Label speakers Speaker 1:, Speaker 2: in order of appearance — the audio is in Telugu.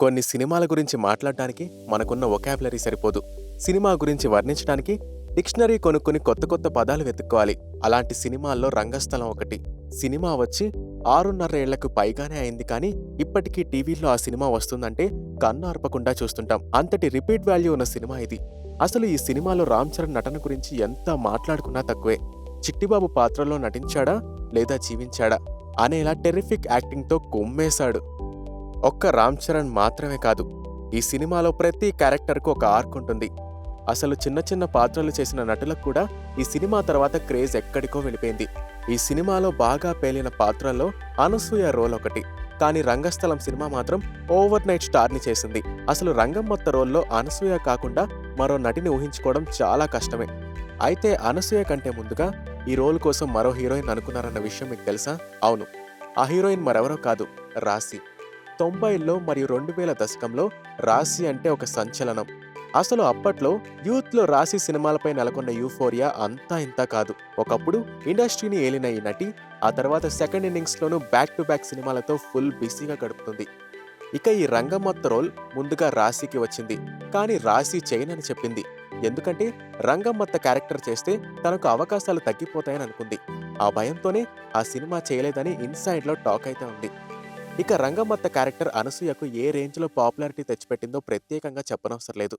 Speaker 1: కొన్ని సినిమాల గురించి మాట్లాడడానికి మనకున్న ఒకాబులరీ సరిపోదు. సినిమా గురించి వర్ణించడానికి డిక్షనరీ కొనుక్కొని కొత్త కొత్త పదాలు వెతుక్కోవాలి. అలాంటి సినిమాల్లో రంగస్థలం ఒకటి. సినిమా వచ్చి ఆరున్నర ఏళ్ళకు పైగానే అయింది కానీ ఇప్పటికీ టీవీల్లో ఆ సినిమా వస్తుందంటే కన్ను అర్పకుండా చూస్తుంటాం. అంతటి రిపీట్ వాల్యూ ఉన్న సినిమా ఇది. అసలు ఈ సినిమాలో రామ్ చరణ్ నటన గురించి ఎంత మాట్లాడుకున్నా తక్కువే. చిట్టిబాబు పాత్రలో నటించాడా లేదా జీవించాడా అనేలా టెరిఫిక్ యాక్టింగ్తో కుమ్మేశాడు. ఒక్క రామ్ చరణ్ మాత్రమే కాదు ఈ సినిమాలో ప్రతి క్యారెక్టర్కు ఒక ఆర్క్ ఉంటుంది. అసలు చిన్న చిన్న పాత్రలు చేసిన నటులకు కూడా ఈ సినిమా తర్వాత క్రేజ్ ఎక్కడికో వెళ్ళిపోయింది. ఈ సినిమాలో బాగా పేలిన పాత్రల్లో అనసూయ రోల్ ఒకటి కానీ రంగస్థలం సినిమా మాత్రం ఓవర్ నైట్ స్టార్ని చేసింది. అసలు రంగం మొత్త రోల్లో అనసూయ కాకుండా మరో నటిని ఊహించుకోవడం చాలా కష్టమే. అయితే అనసూయ కంటే ముందుగా ఈ రోల్ కోసం మరో హీరోయిన్ అనుకున్నారన్న విషయం మీకు తెలుసా? అవును. ఆ హీరోయిన్ మరెవరో కాదు రాశి. తొంభైల్లో మరియు రెండు వేల దశకంలో రాశి అంటే ఒక సంచలనం. అసలు అప్పట్లో యూత్లో రాశి సినిమాలపై నెలకొన్న యూఫోరియా అంతా ఇంత కాదు. ఒకప్పుడు ఇండస్ట్రీని ఏలిన ఈ నటి ఆ తర్వాత సెకండ్ ఇన్నింగ్స్లోనూ బ్యాక్ టు బ్యాక్ సినిమాలతో ఫుల్ బిజీగా గడుపుతుంది. ఇక ఈ రంగమ్మత్త రోల్ ముందుగా రాశికి వచ్చింది. కానీ రాశి చేయనని చెప్పింది. ఎందుకంటే రంగమ్మత్త క్యారెక్టర్ చేస్తే తనకు అవకాశాలు తగ్గిపోతాయని అనుకుంది. ఆ భయంతోనే ఆ సినిమా చేయలేదని ఇన్సైడ్లో టాక్ అయితే ఉంది. ఇక రంగమత్త క్యారెక్టర్ అనసూయకు ఏ రేంజ్లో పాపులారిటీ తెచ్చిపెట్టిందో ప్రత్యేకంగా చెప్పనవసరం లేదు.